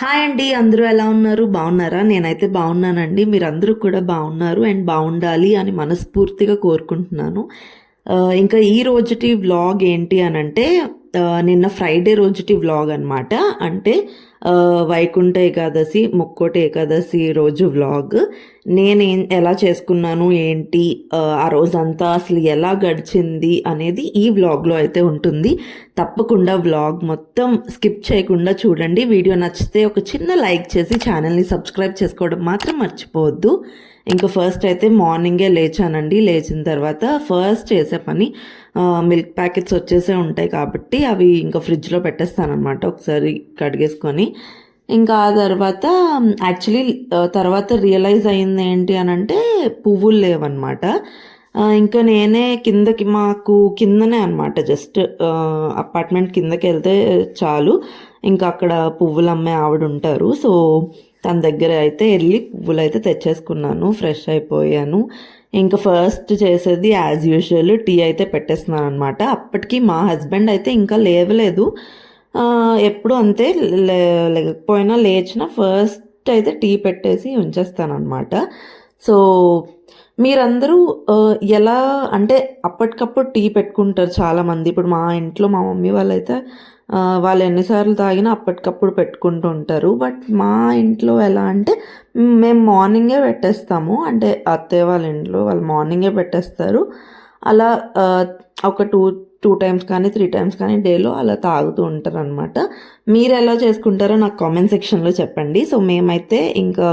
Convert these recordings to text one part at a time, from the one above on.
Hi అండి అందరూ ఎలా ఉన్నారు? బాగున్నారా? నేనైతే బాగున్నానండి. మీరందరూ కూడా బాగున్నారు అండ్ బాగుండాలి అని మనస్ఫూర్తిగా కోరుకుంటున్నాను. ఇంకా ఈ రోజుటి వ్లాగ్ ఏంటి అని అంటే నిన్న ఫ్రైడే రోజుటి వ్లాగ్ అనమాట అంటే వైకుంఠ ఏకాదశి ముక్కోటి ఏకాదశి రోజు వ్లాగ్. నేను ఎలా చేసుకున్నాను ఏంటి ఆ, ఆ రోజంతా అసలు ఎలా గడిచింది అనేది ఈ వ్లాగ్లో అయితే ఉంటుంది. తప్పకుండా వ్లాగ్ మొత్తం స్కిప్ చేయకుండా చూడండి. వీడియో నచ్చితే ఒక చిన్న లైక్ చేసి ఛానల్ని సబ్స్క్రైబ్ చేసుకోవడం మాత్రం మర్చిపోవద్దు. ఇంకా ఫస్ట్ అయితే మార్నింగే లేచానండి. లేచిన తర్వాత ఫస్ట్ చేసే పని మిల్క్ ప్యాకెట్స్ వచ్చేసే ఉంటాయి కాబట్టి అవి ఇంకా ఫ్రిడ్జ్లో పెట్టేస్తానమాట ఒకసారి కడిగేసుకొని. ఇంకా ఆ తర్వాత యాక్చువల్లీ తర్వాత రియలైజ్ అయింది ఏంటి అని అంటే పువ్వులు లేవన్నమాట. ఇంకా నేనే కిందకి మాకు కిందనే అనమాట జస్ట్ అపార్ట్మెంట్ కిందకి వెళ్తే చాలు. ఇంకా అక్కడ పువ్వులు అమ్మే ఆవిడ ఉంటారు. సో తన దగ్గర అయితే వెళ్ళి పువ్వులు అయితే తెచ్చేసుకున్నాను ఫ్రెష్ అయిపోయాను. ఇంకా ఫస్ట్ చేసేది యాజ్ యూజువల్ టీ అయితే పెట్టేస్తున్నాను అనమాట అప్పటికి మా హస్బెండ్ అయితే ఇంకా లేవలేదు. ఎప్పుడు అంతే లే- లేకపోయినా లేచిన ఫస్ట్ అయితే టీ పెట్టేసి ఉంచేస్తాను అనమాట సో మీరందరూ ఎలా అంటే అప్పటికప్పుడు టీ పెట్టుకుంటారు చాలామంది. ఇప్పుడు మా ఇంట్లో మా మమ్మీ వాళ్ళైతే వాళ్ళు ఎన్నిసార్లు తాగినా అప్పటికప్పుడు పెట్టుకుంటూ ఉంటారు. బట్ మా ఇంట్లో ఎలా అంటే మేము మార్నింగే పెట్టేస్తాము. అంటే అత్తయ్య వాళ్ళ ఇంట్లో వాళ్ళు మార్నింగే పెట్టేస్తారు. అలా ఒక టూ టూ టైమ్స్ కానీ త్రీ టైమ్స్ కానీ డేలో అలా తాగుతూ ఉంటారు అనమాట మీరు ఎలా చేసుకుంటారో నాకు కామెంట్ సెక్షన్లో చెప్పండి. సో మేమైతే ఇంకా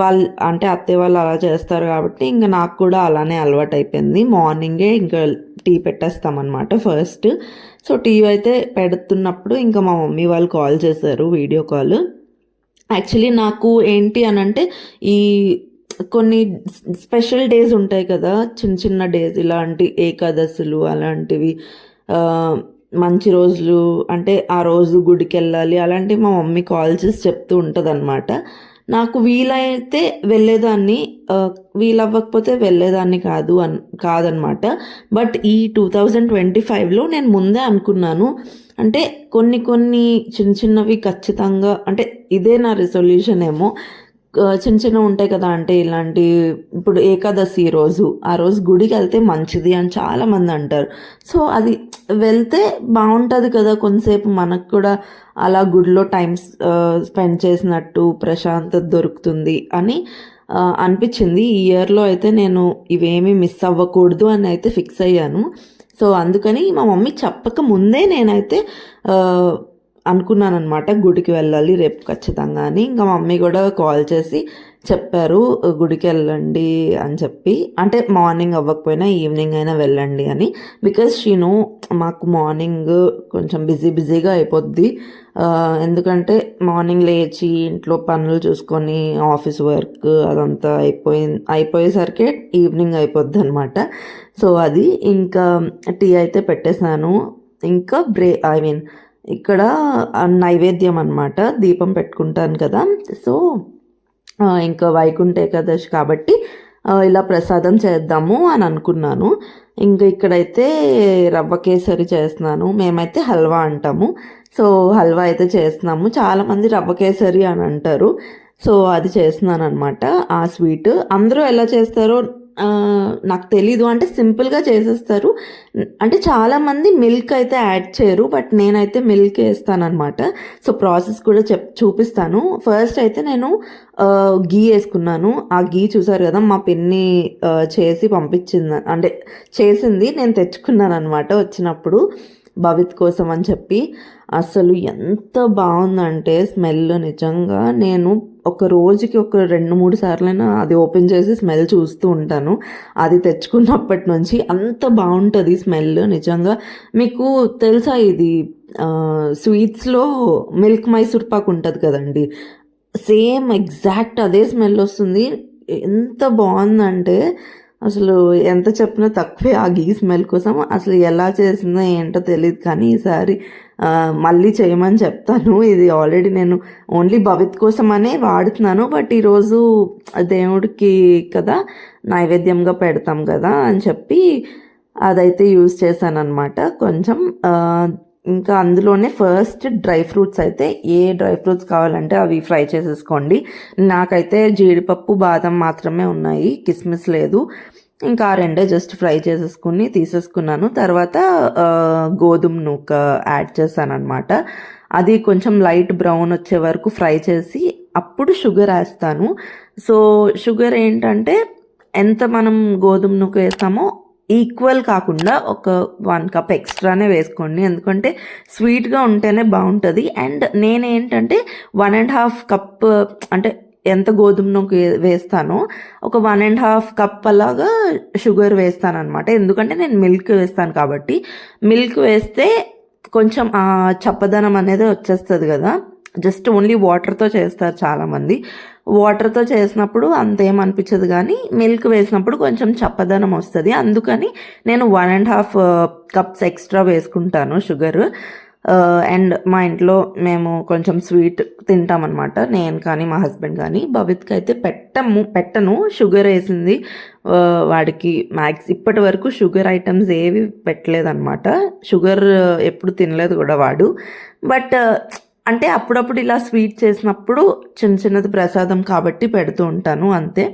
వాళ్ళు అంటే అత్తయ్య వాళ్ళు అలా చేస్తారు కాబట్టి ఇంకా నాకు కూడా అలానే అలవాటు అయిపోయింది మార్నింగే ఇంకా టీ పెట్టేస్తామన్నమాట ఫస్ట్. సో టీ అయితే పెడుతున్నప్పుడు ఇంకా మా మమ్మీ వాళ్ళు కాల్ చేశారు వీడియో కాల్. యాక్చువల్లీ నాకు ఏంటి అని అంటే ఈ కొన్ని స్పెషల్ డేస్ ఉంటాయి కదా చిన్న చిన్న డేస్ ఇలాంటి ఏకాదశులు అలాంటివి మంచి రోజులు అంటే ఆ రోజు గుడికి వెళ్ళాలి అలాంటివి మా మమ్మీ కాల్ చేసి చెప్తూ ఉంటుంది నాకు వీలైతే వెళ్ళేదాన్ని వీలవ్వకపోతే వెళ్ళేదాన్ని కాదు అన్ కాదనమాట. బట్ ఈ టూ థౌజండ్ ట్వంటీ ఫైవ్లో నేను ముందే అనుకున్నాను. అంటే కొన్ని కొన్ని చిన్న చిన్నవి ఖచ్చితంగా అంటే ఇదే నా రిజల్యూషన్ ఏమో. చిన్న చిన్న ఉంటాయి కదా అంటే ఇలాంటి ఇప్పుడు ఏకాదశి రోజు ఆ రోజు గుడికి వెళ్తే మంచిది అని చాలా మంది అంటారు. సో అది వెళ్తే బాగుంటుంది కదా కొంతసేపు మనకు కూడా అలా గుడిలో టైం స్పెండ్ చేసినట్టు ప్రశాంతత దొరుకుతుంది అని అనిపించింది. ఈ ఇయర్లో అయితే నేను ఇవేమీ మిస్ అవ్వకూడదు అని అయితే ఫిక్స్ అయ్యాను. సో అందుకని మా మమ్మీ చెప్పక ముందే నేనైతే అనుకున్నాను అనమాట గుడికి వెళ్ళాలి రేపు ఖచ్చితంగా అని. ఇంకా మమ్మీ కూడా కాల్ చేసి చెప్పారు గుడికి వెళ్ళండి అని చెప్పి. అంటే మార్నింగ్ అవ్వకపోయినా ఈవినింగ్ అయినా వెళ్ళండి అని. బికాజ్ షీను మాకు మార్నింగ్ కొంచెం బిజీ బిజీగా అయిపోద్ది. ఎందుకంటే మార్నింగ్ లేచి ఇంట్లో పనులు చూసుకొని ఆఫీస్ వర్క్ అదంతా అయిపోయి అయిపోయేసరికి ఈవినింగ్ అయిపోద్ది అనమాట సో అది. ఇంకా టీ అయితే పెట్టేశాను. ఇంకా బ్రే ఐ మీన్ ఇక్కడ నైవేద్యం అనమాట దీపం పెట్టుకుంటాను కదా. సో ఇంకా వైకుంఠ ఏకాదశి కాబట్టి ఇలా ప్రసాదం చేద్దాము అని అనుకున్నాను. ఇంకా ఇక్కడైతే రవ్వ కేసరి చేస్తున్నాను. మేమైతే హల్వా అంటాము. సో హల్వా అయితే చేస్తున్నాము. చాలామంది రవ్వ కేసరి అని అంటారు. సో అది చేస్తున్నాను అనమాట ఆ స్వీట్. అందరూ ఎలా చేస్తారో నాకు తెలీదు అంటే సింపుల్గా చేసేస్తారు. అంటే చాలామంది మిల్క్ అయితే యాడ్ చేయరు బట్ నేనైతే మిల్క్ వేస్తానమాట సో ప్రాసెస్ కూడా చెప్ చూపిస్తాను. ఫస్ట్ అయితే నేను ఘీ గీ వేసుకున్నాను. ఆ గీ చూసారు కదా మా పిన్ని చేసి పంపించింది. అంటే చేసింది నేను తెచ్చుకున్నాను అనమాట వచ్చినప్పుడు. భవిత్ కోసం అని చెప్పి అసలు ఎంత బాగుందంటే స్మెల్ నిజంగా నేను ఒక రోజుకి ఒక రెండు మూడు సార్లైనా అది ఓపెన్ చేసి స్మెల్ చూస్తూ ఉంటాను. అది తెచ్చుకున్నప్పటి నుంచి అంత బాగుంటుంది స్మెల్ నిజంగా. మీకు తెలుసా ఇది? స్వీట్స్లో మిల్క్ మైసూర్ పాక్ ఉంటుంది కదండి. సేమ్ ఎగ్జాక్ట్ అదే స్మెల్ వస్తుంది. ఎంత బాగుందంటే అసలు ఎంత చెప్పినా తక్కువే ఆ గీ స్మెల్ కోసం. అసలు ఎలా చేసిందో ఏంటో తెలియదు కానీ ఈసారి మళ్ళీ చేయమని చెప్తాను. ఇది ఆల్రెడీ నేను ఓన్లీ భవిత్ కోసమనే వాడుతున్నాను. బట్ ఈరోజు దేవుడికి కదా నైవేద్యంగా పెడతాం కదా అని చెప్పి అదైతే యూజ్ చేశాను అనమాట కొంచెం ఇంకా అందులోనే ఫస్ట్ డ్రై ఫ్రూట్స్ అయితే ఏ డ్రై ఫ్రూట్స్ కావాలంటే అవి ఫ్రై చేసేసుకోండి. నాకైతే జీడిపప్పు బాదం మాత్రమే ఉన్నాయి. కిస్మిస్ లేదు. ఇంకా ఆ రెండే జస్ట్ ఫ్రై చేసేసుకుని తీసేసుకున్నాను. తర్వాత గోధుమ నూక యాడ్ చేశాను అనమాట అది కొంచెం లైట్ బ్రౌన్ వచ్చే వరకు ఫ్రై చేసి అప్పుడు షుగర్ వేస్తాను. సో షుగర్ ఏంటంటే ఎంత మనం గోధుమ నూక వేస్తామో ఈక్వల్ కాకుండా ఒక వన్ కప్ ఎక్స్ట్రానే వేసుకోండి. ఎందుకంటే స్వీట్గా ఉంటేనే బాగుంటుంది. అండ్ నేనేంటంటే వన్ అండ్ హాఫ్ కప్ అంటే ఎంత గోధుమ వేస్తానో ఒక వన్ అండ్ హాఫ్ కప్ అలాగా షుగర్ వేస్తాను అనమాట ఎందుకంటే నేను మిల్క్ వేస్తాను కాబట్టి. మిల్క్ వేస్తే కొంచెం ఆ చప్పదనం అనేది వచ్చేస్తుంది కదా. జస్ట్ ఓన్లీ వాటర్తో చేస్తారు చాలామంది. వాటర్తో చేసినప్పుడు అంతేం అనిపించదు కానీ మిల్క్ వేసినప్పుడు కొంచెం చప్పదనం వస్తుంది. అందుకని నేను one and half cups extra వేసుకుంటాను షుగర్. అండ్ మా ఇంట్లో మేము కొంచెం స్వీట్ తింటామన్నమాట. నేను కానీ మా హస్బెండ్ కానీ. భవిత్కి అయితే పెట్టము పెట్టను. షుగర్ వేసింది వాడికి మ్యాక్స్. ఇప్పటి వరకు షుగర్ ఐటమ్స్ ఏవి పెట్టలేదన్నమాట. షుగర్ ఎప్పుడు తినలేదు కూడా వాడు. బట్ అంటే అప్పుడప్పుడు ఇలా స్వీట్ చేసినప్పుడు చిన్న చిన్నది ప్రసాదం కాబట్టి పెడుతూ ఉంటాను అంతే.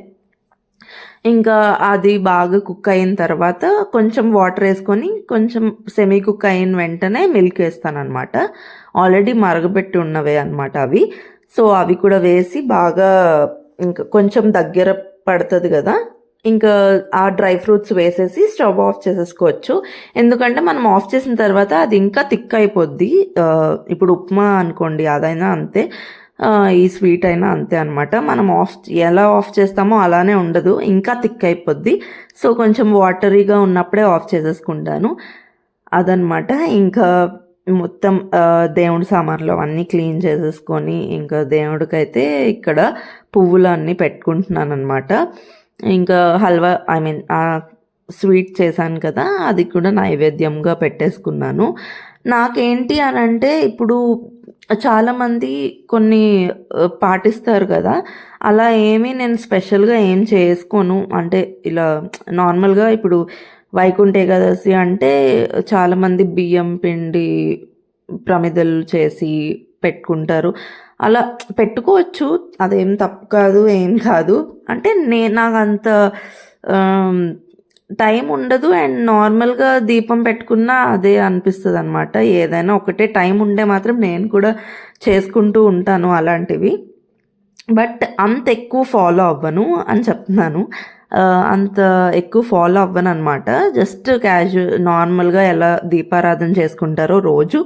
ఇంకా అది బాగా కుక్ అయిన తర్వాత కొంచెం వాటర్ వేసుకొని కొంచెం సెమీ కుక్ అయిన వెంటనే మిల్క్ వేస్తాను అనమాట ఆల్రెడీ మరగబెట్టి ఉన్నవే అనమాట అవి. సో అవి కూడా వేసి బాగా ఇంకా కొంచెం దగ్గర పడుతుంది కదా ఇంకా ఆ డ్రై ఫ్రూట్స్ వేసేసి స్టవ్ ఆఫ్ చేసేసుకోవచ్చు. ఎందుకంటే మనం ఆఫ్ చేసిన తర్వాత అది ఇంకా థిక్ అయిపోద్ది. ఇప్పుడు ఉప్మా అనుకోండి అదైనా అంతే. ఈ స్వీట్ అయినా అంతే అనమాట మనం ఆఫ్ ఎలా ఆఫ్ చేస్తామో అలానే ఉండదు. ఇంకా థిక్ అయిపోద్ది. సో కొంచెం వాటరీగా ఉన్నప్పుడే ఆఫ్ చేసేసుకుంటాను. అదనమాట ఇంకా మొత్తం దేవుడి సామాన్లు అవన్నీ క్లీన్ చేసేసుకొని ఇంకా దేవుడికైతే ఇక్కడ పువ్వులు అన్నీ పెట్టుకుంటున్నాను అనమాట ఇంకా హల్వా ఐ మీన్ స్వీట్ చేశాను కదా అది కూడా నైవేద్యంగా పెట్టేసుకున్నాను. నాకేంటి అని అంటే ఇప్పుడు చాలామంది కొన్ని పాటిస్తారు కదా అలా ఏమీ నేను స్పెషల్గా ఏం చేసుకోను. అంటే ఇలా నార్మల్గా ఇప్పుడు వైకుంఠ ఏకాదశి అంటే చాలామంది బియ్యం పిండి ప్రమిదలు చేసి పెట్టుకుంటారు. అలా పెట్టుకోవచ్చు. అదేం తప్పు కాదు ఏం కాదు. అంటే నే నాకు అంత టైం ఉండదు అండ్ నార్మల్గా దీపం పెట్టుకున్నా అదే అనిపిస్తుంది అనమాట ఏదైనా ఒకటే టైం ఉంటే మాత్రం నేను కూడా చేసుకుంటూ ఉంటాను అలాంటివి. బట్ అంత ఎక్కువ ఫాలో అవ్వను అని చెప్తున్నాను. అంత ఎక్కువ ఫాలో అవ్వను అనమాట జస్ట్ క్యాజువల్ నార్మల్గా ఎలా దీపారాధన చేసుకుంటారో రోజు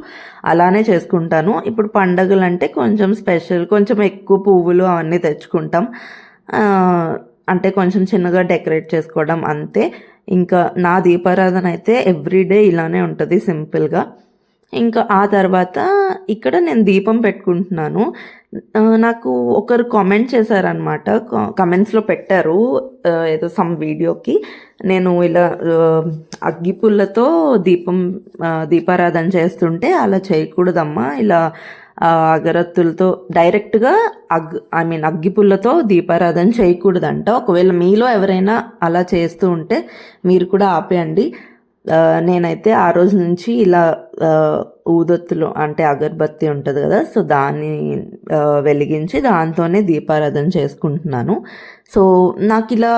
అలానే చేసుకుంటాను. ఇప్పుడు పండగలు అంటే కొంచెం స్పెషల్ కొంచెం ఎక్కువ పువ్వులు అవన్నీ తెచ్చుకుంటాం. అంటే కొంచెం చిన్నగా డెకరేట్ చేసుకోవడం అంతే. ఇంకా నా దీపారాధన అయితే ఎవ్రీడే ఇలానే ఉంటుంది సింపుల్గా ఇంకా ఆ తర్వాత ఇక్కడ నేను దీపం పెట్టుకుంటున్నాను. నాకు ఒకరు కామెంట్ చేశారనమాట కమెంట్స్లో పెట్టారు ఏదో సమ్ వీడియోకి నేను ఇలా అగ్గిపుల్లతో దీపం దీపారాధన చేస్తుంటే అలా చేయకూడదమ్మా ఇలా అగరత్తులతో డైరెక్ట్గా అగ్ ఐ మీన్ అగ్గిపుల్లతో దీపారాధన చేయకూడదంట. ఒకవేళ మీలో ఎవరైనా అలా చేస్తూ ఉంటే మీరు కూడా ఆపేయండి. నేనైతే ఆ రోజు నుంచి ఇలా ఊదొత్తులు అంటే అగరబత్తి ఉంటుంది కదా సో దాన్ని వెలిగించి దాంతోనే దీపారాధన చేసుకుంటున్నాను. సో నాకు ఇలా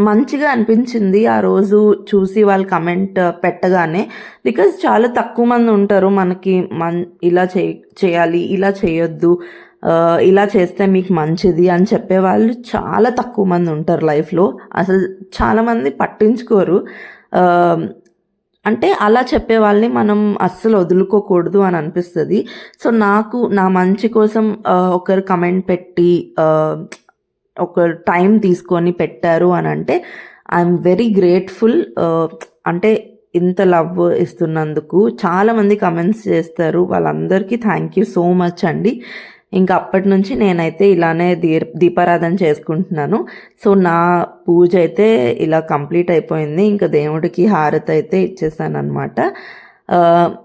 మంచిగా అనిపించింది ఆ రోజు చూసి వాళ్ళు కమెంట్ పెట్టగానే బికాజ్ చాలా తక్కువ మంది ఉంటారు మనకి మన్ ఇలా చే చేయాలి ఇలా చేయొద్దు ఇలా చేస్తే మీకు మంచిది అని చెప్పే వాళ్ళు చాలా తక్కువ మంది ఉంటారు లైఫ్లో. అసలు చాలామంది పట్టించుకోరు. అంటే అలా చెప్పే వాళ్ళని మనం అస్సలు వదులుకోకూడదు అని అనిపిస్తుంది. సో నాకు నా మంచి కోసం ఒకరు కమెంట్ పెట్టి ఒక టైం తీసుకొని పెట్టారు అని అంటే ఐఎమ్ వెరీ గ్రేట్ఫుల్ అంటే ఇంత లవ్ ఇస్తున్నందుకు. చాలామంది కమెంట్స్ చేస్తారు. వాళ్ళందరికీ థ్యాంక్ యూ సో మచ్ అండి. ఇంకా అప్పటి నుంచి నేనైతే ఇలానే దీ దీపారాధన చేసుకుంటున్నాను. సో నా పూజ అయితే ఇలా కంప్లీట్ అయిపోయింది. ఇంకా దేవుడికి హారతి అయితే ఇచ్చేసాను అనమాట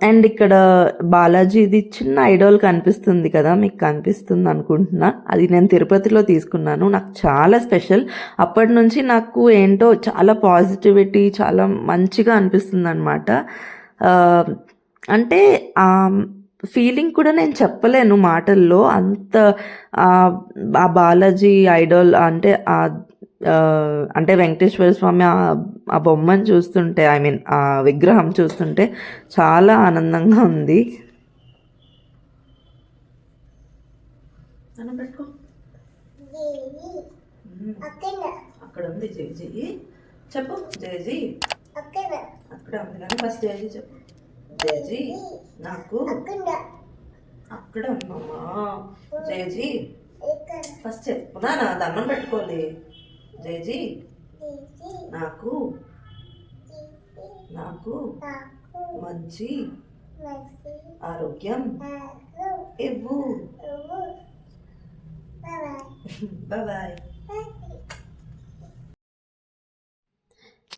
అండ్ ఇక్కడ బాలాజీది చిన్న ఐడోల్ కనిపిస్తుంది కదా మీకు కనిపిస్తుంది అనుకుంటున్నా. అది నేను తిరుపతిలో తీసుకున్నాను. నాకు చాలా స్పెషల్. అప్పటి నుంచి నాకు ఏంటో చాలా పాజిటివిటీ చాలా మంచిగా అనిపిస్తుంది అనమాట అంటే ఫీలింగ్ కూడా నేను చెప్పలేను మాటల్లో అంత ఆ బాలాజీ ఐడాల్ అంటే ఆహ్, అంటే వెంకటేశ్వర స్వామి ఆ బొమ్మను చూస్తుంటే ఐ మీన్ ఆ విగ్రహం చూస్తుంటే చాలా ఆనందంగా ఉంది. అక్కడ. చెప్పు జై జై. అక్కడ ఉంది కానీ ఫస్ట్ జై జై చెప్పు. జై నాకు అక్కడ ఉన్నామా జై ఫస్ట్ చెప్పుకున్నా నా దండం పెట్టుకోవాలి. జై నాకు నాకు మంచి ఆరోగ్యం ఇవ్వు. Bye bye.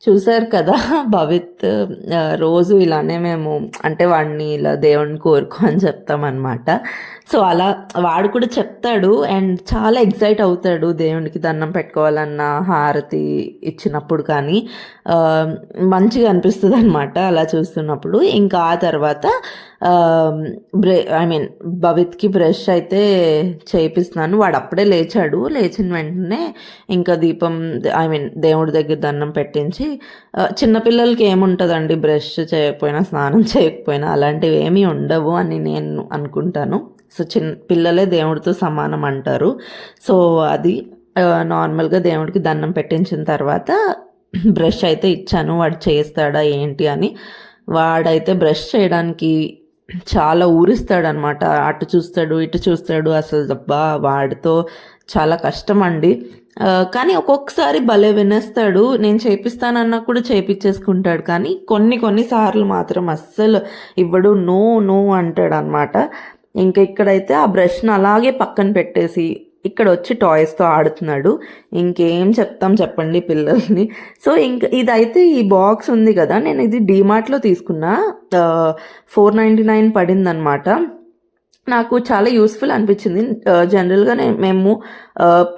చూసారు కదా భవిత్ ఆహ్, రోజు ఇలానే మేము అంటే వాడిని ఇలా దేవుడిని కోరుకో అని చెప్తామనమాట. సో, అలా వాడు కూడా చెప్తాడు అండ్ చాలా ఎక్సైట్ అవుతాడు దేవునికి దండం పెట్టుకోవాలన్న హారతి ఇచ్చినప్పుడు కానీ మంచిగా అనిపిస్తుంది అనమాట అలా చూస్తున్నప్పుడు. ఇంకా ఆ తర్వాత బ్రే ఐ మీన్ భవిత్‌కి బ్రష్ అయితే చేయిస్తున్నాను వాడు అప్పుడే లేచాడు. లేచిన వెంటనే ఇంకా దీపం ఐ మీన్ దేవుడి దగ్గర దండం పెట్టించి చిన్నపిల్లలకి చిన్న ఉంటుందండి బ్రష్ చేయకపోయినా, స్నానం చేయకపోయినా అలాంటివి ఏమీ ఉండవు అని నేను అనుకుంటాను. సో, చిన్ పిల్లలే దేవుడితో సమానం అంటారు. సో, అది నార్మల్‌గా దేవుడికి దండం పెట్టించిన తర్వాత బ్రష్ అయితే ఇచ్చాను. వాడు చేస్తాడా ఏంటి అని. వాడైతే బ్రష్ చేయడానికి చాలా ఊరిస్తాడనమాట. అటు చూస్తాడు, ఇటు చూస్తాడు. అసలు దబ్బా వాడితో చాలా కష్టం అండి కానీ ఒక్కొక్కసారి భలే వినేస్తాడు. నేను చేపిస్తానన్నా కూడా చేపించేసుకుంటాడు కానీ కొన్ని కొన్ని సార్లు మాత్రం అస్సలు ఇవ్వడు. నో, నో అంటాడనమాట. ఇంకా ఇక్కడైతే ఆ బ్రష్‌ని అలాగే పక్కన పెట్టేసి ఇక్కడ వచ్చి టాయ్స్‌తో ఆడుతున్నాడు. ఇంకేం చెప్తాం చెప్పండి పిల్లల్ని. సో, ఇంక ఇదైతే ఈ బాక్స్ ఉంది కదా నేను ఇది డీమార్ట్‌లో తీసుకున్నా. ఆహ్, 499 పడిందనమాట. నాకు చాలా యూస్ఫుల్ అనిపించింది. జనరల్‌గా నేను మేము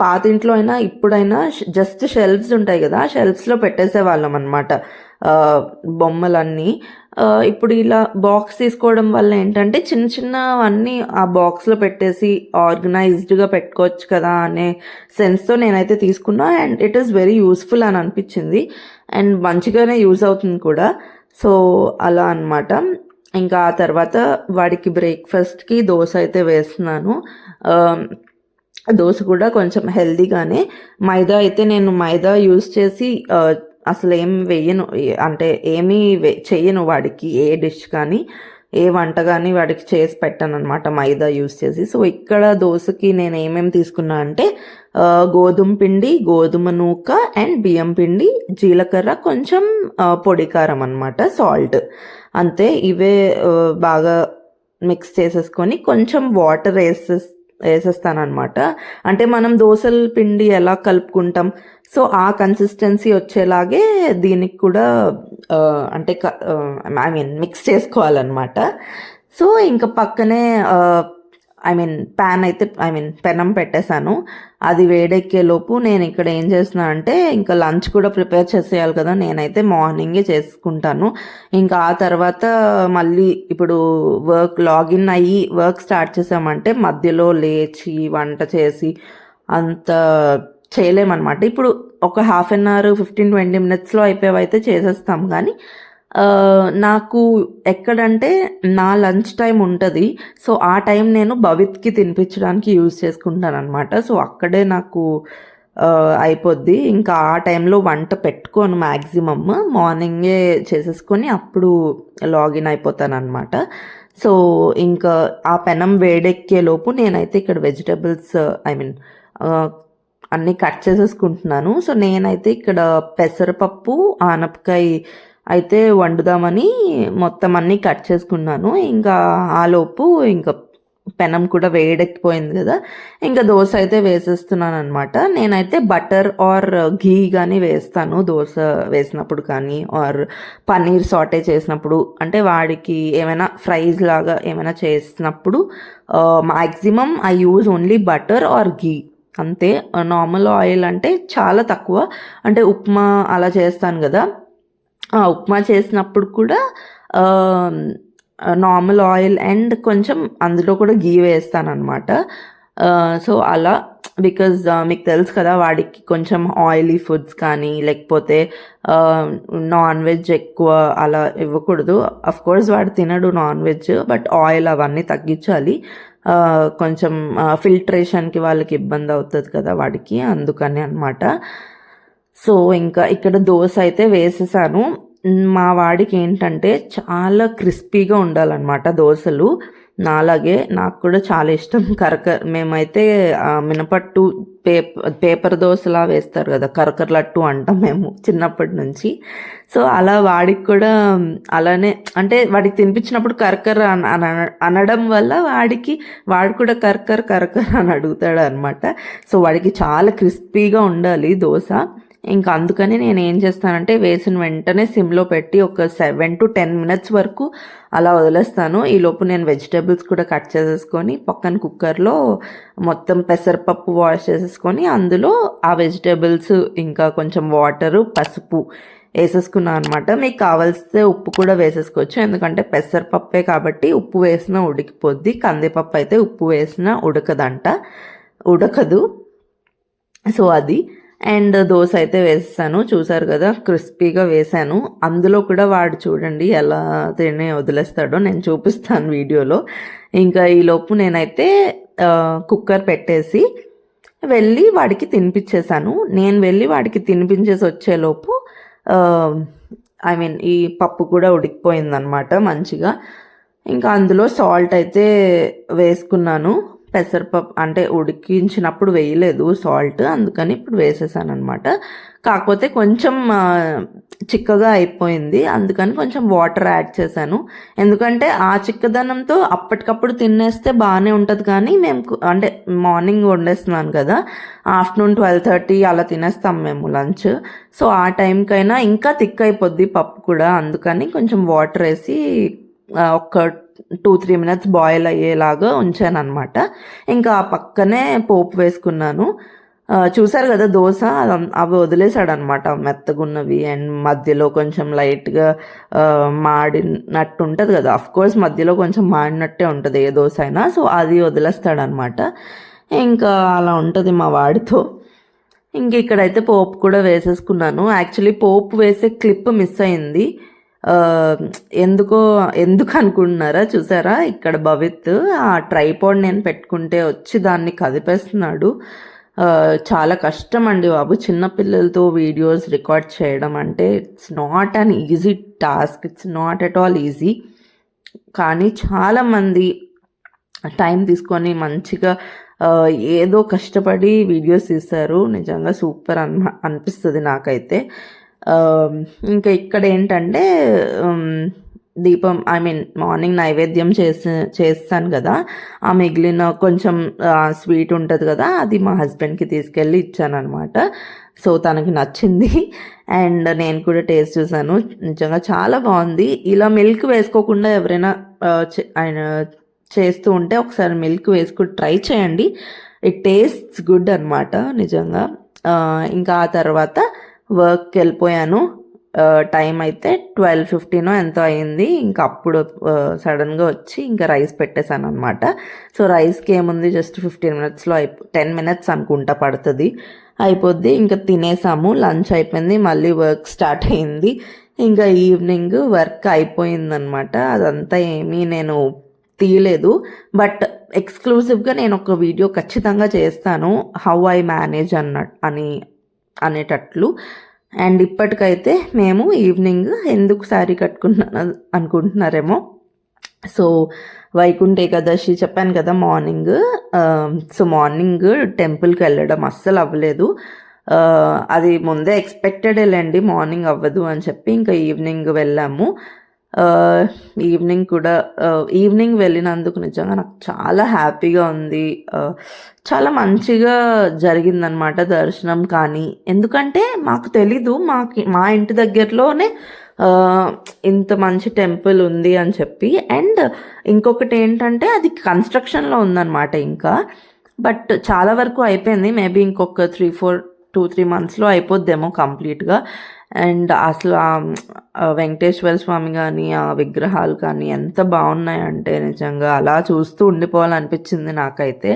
పాత ఇంట్లో అయినా, ఇప్పుడైనా జస్ట్ షెల్ఫ్స్ ఉంటాయి కదా షెల్ఫ్స్‌లో పెట్టేసేవాళ్ళం అనమాట. బొమ్మలన్నీ. ఇప్పుడు ఇలా బాక్స్ తీసుకోవడం వల్ల ఏంటంటే చిన్న చిన్నవన్నీ ఆ బాక్స్‌లో పెట్టేసి ఆర్గనైజ్డ్‌గా పెట్టుకోవచ్చు కదా! అనే సెన్స్‌తో నేనైతే తీసుకున్నా. And it is very useful అని అనిపించింది. అండ్ మంచిగానే యూజ్ అవుతుంది కూడా. సో, అలా అనమాట. ఇంకా ఆ తర్వాత వాడికి బ్రేక్‌ఫాస్ట్‌కి దోశ అయితే వేస్తున్నాను. దోశ కూడా కొంచెం హెల్దీగానే మైదా అయితే నేను మైదా యూజ్ చేసి అసలు అసలేం వేయను. అంటే ఏమీ చేయను చెయ్యను వాడికి ఏ డిష్ కానీ, ఏ వంట కానీ వాడికి చేసి పెట్టననమాట మైదా యూస్ చేసి. సో, ఇక్కడ దోశకి నేను ఏమేమి తీసుకున్నా అంటే గోధుమ పిండి, గోధుమ నూక అండ్ బియ్యం పిండి, జీలకర్ర, కొంచెం పొడి కారం అనమాట. సాల్ట్ అంతే. ఇవే బాగా మిక్స్ చేసేసుకొని కొంచెం వాటర్ వేసేసి వేసేస్తానమాట అంటే మనం దోసల పిండి ఎలా కలుపుకుంటాం. సో, ఆ కన్సిస్టెన్సీ వచ్చేలాగే దీనికి కూడా అంటే క ఐ మీన్ మిక్స్ చేసుకోవాలనమాట. సో, ఇంకా పక్కనే ఐ మీన్ పాన్ అయితే ఐ మీన్ పెనం పెట్టేసాను. అది వేడెక్కేలోపు నేను ఇక్కడ ఏం చేస్తున్నా అంటే ఇంకా లంచ్ కూడా ప్రిపేర్ చేసేయాలి కదా! నేనైతే మార్నింగే చేసుకుంటాను. ఇంకా ఆ తర్వాత మళ్ళీ ఇప్పుడు వర్క్ లాగిన్ అయ్యి వర్క్ స్టార్ట్ చేసామంటే మధ్యలో లేచి వంట చేసి అంత చేయలేమనమాట. ఇప్పుడు ఒక హాఫ్ అన్ అవర్, 15, 20 మినిట్స్‌లో అయిపోయేవైతే చేసేస్తాం కానీ నాకు ఎక్కడంటే నా లంచ్ టైం ఉంటుంది సో, ఆ టైం నేను భవిత్‌కి తినిపించడానికి యూజ్ చేసుకుంటాననమాట. సో, అక్కడే నాకు అయిపోద్ది. ఇంకా ఆ టైంలో వంట పెట్టుకోను మ్యాక్సిమమ్ మార్నింగే చేసేసుకొని అప్పుడు లాగిన్ అయిపోతాననమాట. సో, ఇంకా ఆ పెనం వేడెక్కేలోపు నేనైతే ఇక్కడ వెజిటబుల్స్ ఐ మీన్ అన్నీ కట్ చేసేసుకుంటున్నాను. సో, నేనైతే ఇక్కడ పెసరపప్పు, ఆనపకాయ అయితే వండుదామని మొత్తం అన్నీ కట్ చేసుకున్నాను. ఇంకా ఆలోపు ఇంకా పెనం కూడా వేడెక్కిపోయింది కదా ఇంకా దోశ అయితే వేసేస్తున్నాను అనమాట నేనైతే బటర్ ఆర్ ఘీ కానీ వేస్తాను దోశ వేసినప్పుడు కానీ, ఆర్ పన్నీర్ సాటే చేసినప్పుడు అంటే వాడికి ఏమైనా ఫ్రైస్ లాగా ఏమైనా చేసినప్పుడు maximum I use only butter or ghee అంతే. నార్మల్ ఆయిల్ అంటే చాలా తక్కువ. అంటే ఉప్మా అలా చేస్తాను కదా ఉప్మా చేసినప్పుడు కూడా నార్మల్ ఆయిల్ అండ్ కొంచెం అందులో కూడా గీ వేస్తానమాట సో అలా బికాజ్ మీకు తెలుసు కదా వాడికి కొంచెం ఆయిలీ ఫుడ్స్ కానీ లేకపోతే నాన్ వెజ్ ఎక్కువ అలా ఇవ్వకూడదు. అఫ్ కోర్స్ వాడు తినడు నాన్ వెజ్ బట్ ఆయిల్ అవన్నీ తగ్గించాలి. కొంచెం ఫిల్టరేషన్కి వాళ్ళకి ఇబ్బంది అవుతుంది కదా వాడికి అందుకని అనమాట సో ఇంకా ఇక్కడ దోశ అయితే వేసేసాను. మా వాడికి ఏంటంటే చాలా క్రిస్పీగా ఉండాలన్నమాట దోశలు. నాలాగే నాకు కూడా చాలా ఇష్టం. కరకర మేమైతే మినపట్టు పేపర్ పేపర్ దోశలా వేస్తారు కదా కరకరలట్టు అంటాం మేము చిన్నప్పటి నుంచి. సో అలా వాడికి కూడా అలానే అంటే వాడికి తినిపించినప్పుడు కరకర అన అనడం వల్ల వాడికి వాడు కూడా కరకర కరకర అని అడుగుతాడు అనమాట సో వాడికి చాలా క్రిస్పీగా ఉండాలి దోశ. ఇంకా అందుకని నేను ఏం చేస్తానంటే వేసిన వెంటనే సిమ్లో పెట్టి ఒక సెవెన్ టు టెన్ మినిట్స్ వరకు అలా వదిలేస్తాను. ఈలోపు నేను వెజిటేబుల్స్ కూడా కట్ చేసేసుకొని పక్కన కుక్కర్లో మొత్తం పెసరపప్పు వాష్ చేసేసుకొని అందులో ఆ వెజిటేబుల్స్ ఇంకా కొంచెం వాటరు పసుపు వేసేసుకున్నాను అనమాట మీకు కావాల్సితే ఉప్పు కూడా వేసేసుకోవచ్చు. ఎందుకంటే పెసరపప్పే కాబట్టి ఉప్పు వేసినా ఉడికిపోద్ది. కందిపప్పు అయితే ఉప్పు వేసినా ఉడకదంట. ఉడకదు. సో అది. అండ్ దోశ అయితే వేసాను చూసారు కదా క్రిస్పీగా వేసాను. అందులో కూడా వాడు చూడండి ఎలా తిని వదిలేస్తాడో నేను చూపిస్తాను వీడియోలో. ఇంకా ఈలోపు నేనైతే కుక్కర్ పెట్టేసి వెళ్ళి వాడికి తినిపించేశాను. నేను వెళ్ళి వాడికి తినిపించేసి వచ్చేలోపు ఐ మీన్ ఈ పప్పు కూడా ఉడికిపోయిందనమాట మంచిగా. ఇంకా అందులో సాల్ట్ అయితే వేసుకున్నాను. పెసరపప్పు అంటే ఉడికించినప్పుడు వేయలేదు సాల్ట్ అందుకని ఇప్పుడు వేసేసాను అనమాట కాకపోతే కొంచెం చిక్కగా అయిపోయింది అందుకని కొంచెం వాటర్ యాడ్ చేశాను. ఎందుకంటే ఆ చిక్కదనంతో అప్పటికప్పుడు తినేస్తే బాగానే ఉంటుంది కానీ మేము అంటే మార్నింగ్ వండేస్తున్నాను కదా ఆఫ్టర్నూన్ ట్వెల్వ్ థర్టీ అలా తినేస్తాం మేము లంచ్. సో ఆ టైంకైనా ఇంకా థిక్ అయిపోద్ది పప్పు కూడా అందుకని కొంచెం వాటర్ వేసి ఒక టూ త్రీ మినిట్స్ బాయిల్ అయ్యేలాగా ఉంచాను అనమాట ఇంకా ఆ పక్కనే పోపు వేసుకున్నాను. చూసారు కదా దోశ? అవి వదిలేసాడు అనమాట మెత్తగున్నవి అండ్ మధ్యలో కొంచెం లైట్గా మాడినట్టు ఉంటుంది కదా. అఫ్ కోర్స్ మధ్యలో కొంచెం మాడినట్టే ఉంటుంది ఏ దోశ అయినా. సో అది వదిలేస్తాడనమాట ఇంకా అలా ఉంటుంది మా వాడితో. ఇంక ఇక్కడైతే పోపు కూడా వేసేసుకున్నాను. యాక్చువల్లీ పోపు వేసే క్లిప్ మిస్ అయింది. ఎందుకో ఎందుకు అనుకుంటున్నారా? చూసారా? ఇక్కడ భవిత్ ఆ ట్రైపాడ్ నేను పెట్టుకుంటే వచ్చి దాన్ని కదిపేస్తున్నాడు. చాలా కష్టం అండి బాబు చిన్నపిల్లలతో వీడియోస్ రికార్డ్ చేయడం అంటే it's not an easy task it's not at all easy కానీ చాలామంది టైం తీసుకొని మంచిగా ఏదో కష్టపడి వీడియోస్ తీస్తారు. నిజంగా సూపర్ అన్ అనిపిస్తుంది నాకైతే. ఇంకా ఇక్కడ ఏంటంటే దీపం ఐ మీన్ మార్నింగ్ నైవేద్యం చేసి చేస్తాను కదా. ఆ మిగిలిన కొంచెం స్వీట్ ఉంటుంది కదా అది మా హస్బెండ్కి తీసుకెళ్ళి ఇచ్చాను అనమాట సో తనకి నచ్చింది. అండ్ నేను కూడా టేస్ట్ చూసాను. నిజంగా చాలా బాగుంది. ఇలా మిల్క్ వేసుకోకుండా ఎవరైనా చే- ఆయన చేస్తూ ఉంటే ఒకసారి మిల్క్ వేసుకుని ట్రై చేయండి. ఇట్ టేస్ట్స్ గుడ్ అనమాట నిజంగా. ఇంకా ఆ తర్వాత వర్క్కి వెళ్ళిపోయాను. టైం అయితే ట్వెల్వ్ ఫిఫ్టీనో ఎంతో అయింది. ఇంకా అప్పుడు సడన్గా వచ్చి ఇంకా రైస్ పెట్టేశాను అనమాట సో రైస్కి ఏముంది? జస్ట్ ఫిఫ్టీన్ మినిట్స్లో అయిపో టెన్ మినిట్స్ అనుకుంటా పడుతుంది. అయిపోద్ది. ఇంకా తినేసాము. లంచ్ అయిపోయింది. మళ్ళీ వర్క్ స్టార్ట్ అయింది. ఇంకా ఈవినింగ్ వర్క్ అయిపోయిందనమాట అదంతా ఏమీ నేను తీయలేదు. బట్ ఎక్స్క్లూజివ్గా నేను ఒక వీడియో ఖచ్చితంగా చేస్తాను. హౌ ఐ మేనేజ్ అన్నట్టు అని అనేటట్లు. అండ్ ఇప్పటికైతే మేము ఈవినింగ్ ఎందుకు శారీ కట్టుకుంటున్నా అనుకుంటున్నారేమో. సో వైకుంఠ ఏకాదశి చెప్పాను కదా మార్నింగ్. సో మార్నింగ్ టెంపుల్కి వెళ్ళడం అస్సలు అవ్వలేదు. అది ముందే ఎక్స్పెక్టెడ్ లేండి మార్నింగ్ అవ్వదు అని చెప్పి ఇంకా ఈవినింగ్ వెళ్ళాము. ఈవినింగ్ కూడా ఈవినింగ్ వెళ్ళినందుకు నిజంగా నాకు చాలా హ్యాపీగా ఉంది. చాలా మంచిగా జరిగిందనమాట దర్శనం కానీ. ఎందుకంటే మాకు తెలీదు మాకి మా ఇంటి దగ్గరలోనే ఇంత మంచి టెంపుల్ ఉంది అని చెప్పి. అండ్ ఇంకొకటి ఏంటంటే అది కన్స్ట్రక్షన్లో ఉందన్నమాట ఇంకా. బట్ చాలా వరకు అయిపోయింది. మేబీ ఇంకొక త్రీ ఫోర్ టూ త్రీ మంత్స్లో అయిపోద్దేమో కంప్లీట్గా అండ్ అసలు ఆ వెంకటేశ్వర స్వామి కానీ ఆ విగ్రహాలు కానీ ఎంత బాగున్నాయంటే నిజంగా అలా చూస్తూ ఉండిపోవాలనిపించింది నాకైతే.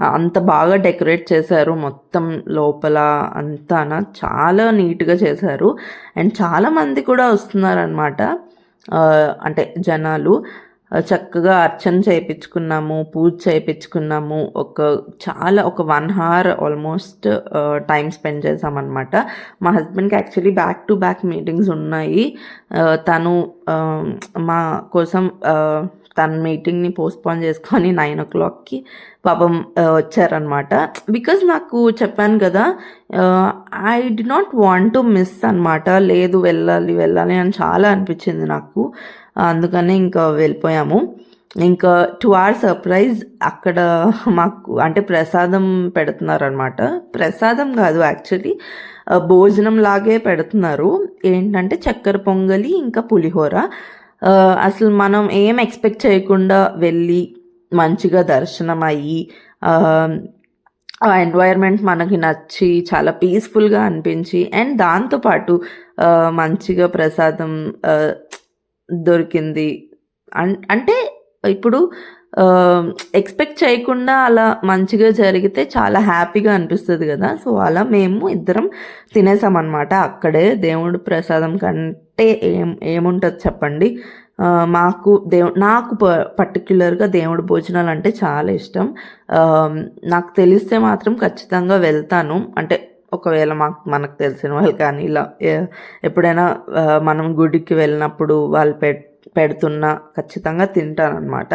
అంత బాగా డెకరేట్ చేశారు మొత్తం లోపల అంతా చాలా నీట్గా చేశారు. అండ్ చాలామంది కూడా వస్తున్నారనమాట అంటే జనాలు. చక్కగా అర్చన చేయించుకున్నాము పూజ చేయించుకున్నాము. ఒక చాలా ఒక one hour almost time spend చేసామన్నమాట మా హస్బెండ్కి actually back to back meetings ఉన్నాయి. తను మా కోసం తన మీటింగ్ని పోస్ట్పోన్ చేసుకొని నైన్ ఓ క్లాక్కి పాపం వచ్చారనమాట బికాజ్ నాకు చెప్పాను కదా I did not want to miss అనమాట లేదు వెళ్ళాలి వెళ్ళాలి అని చాలా అనిపించింది నాకు. అందుకనే ఇంకా వెళ్ళిపోయాము. ఇంకా టు అవర్ సర్ప్రైజ్ అక్కడ మాకు అంటే ప్రసాదం పెడుతున్నారనమాట ప్రసాదం కాదు యాక్చువల్లీ భోజనం లాగే పెడుతున్నారు. ఏంటంటే చక్కెర పొంగలి ఇంకా పులిహోర. అసలు మనం ఏం ఎక్స్పెక్ట్ చేయకుండా వెళ్ళి మంచిగా దర్శనం అయ్యి ఆ, ఎన్వైర్న్మెంట్ మనకి నచ్చి చాలా పీస్ఫుల్గా అనిపించి అండ్ దాంతోపాటు మంచిగా ప్రసాదం దొరికింది. అన్- అంటే ఇప్పుడు ఎక్స్పెక్ట్ చేయకుండా అలా మంచిగా జరిగితే చాలా హ్యాపీగా అనిపిస్తుంది కదా. సో అలా మేము ఇద్దరం తినేసామన్నమాట. అక్కడే దేవుడి ప్రసాదం కంటే ఏం ఏముంటుంది చెప్పండి. మాకు దేవు నాకు ప పర్టిక్యులర్గా దేవుడి భోజనాలు అంటే చాలా ఇష్టం. నాకు తెలిస్తే మాత్రం ఖచ్చితంగా వెళ్తాను. అంటే ఒకవేళ మాకు మనకు తెలిసిన వాళ్ళు కానీ ఇలా ఎప్పుడైనా మనం గుడికి వెళ్ళినప్పుడు వాళ్ళు పె పెడుతున్నా ఖచ్చితంగా తింటానమాట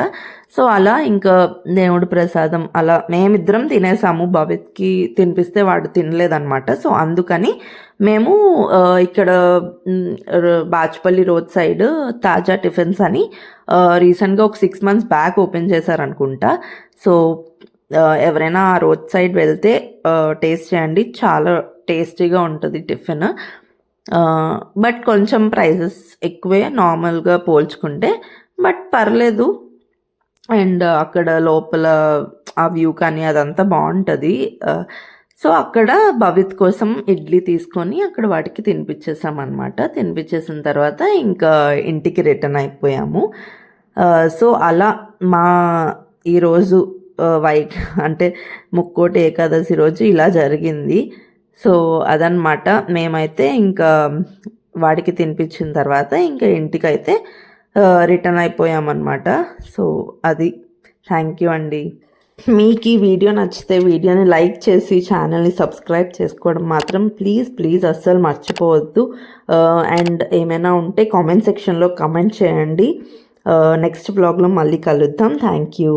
సో అలా ఇంకా దేవుడి ప్రసాదం అలా మేమిద్దరం తినేసాము. భవిత్కి తినిపిస్తే వాడు తినలేదనమాట సో అందుకని మేము ఇక్కడ Bachupally road side Taza tiffins అని రీసెంట్గా ఒక సిక్స్ మంత్స్ బ్యాక్ ఓపెన్ చేశారనుకుంటా. సో ఎవరైనా ఆ రోడ్ సైడ్ వెళ్తే టేస్ట్ చేయండి. చాలా టేస్టీగా ఉంటుంది టిఫిన్. బట్ కొంచెం ప్రైజెస్ ఎక్కువే నార్మల్గా పోల్చుకుంటే. బట్ పర్లేదు. అండ్ అక్కడ లోపల ఆ వ్యూ కానీ అదంతా బాగుంటుంది. సో అక్కడ భవిత్ కోసం ఇడ్లీ తీసుకొని అక్కడ వాటికి తినిపించేసాం అనమాట తినిపించేసిన తర్వాత ఇంకా ఇంటికి రిటర్న్ అయిపోయాము. సో అలా మా ఈరోజు వైట్ అంటే ముక్కోటి ఏకాదశి రోజు ఇలా జరిగింది. సో అదనమాట మేమైతే ఇంకా వాడికి తినిపించిన తర్వాత ఇంకా ఇంటికైతే రిటర్న్ అయిపోయామన్నమాట. సో అది. థ్యాంక్ యూ అండి. మీకు ఈ వీడియో నచ్చితే వీడియోని లైక్ చేసి ఛానల్ని సబ్స్క్రైబ్ చేసుకోవడం మాత్రం ప్లీజ్ ప్లీజ్ అస్సలు మర్చిపోవద్దు. అండ్ ఏమైనా ఉంటే కామెంట్ సెక్షన్లో కామెంట్ చేయండి. నెక్స్ట్ బ్లాగ్లో మళ్ళీ కలుద్దాం. Thank you.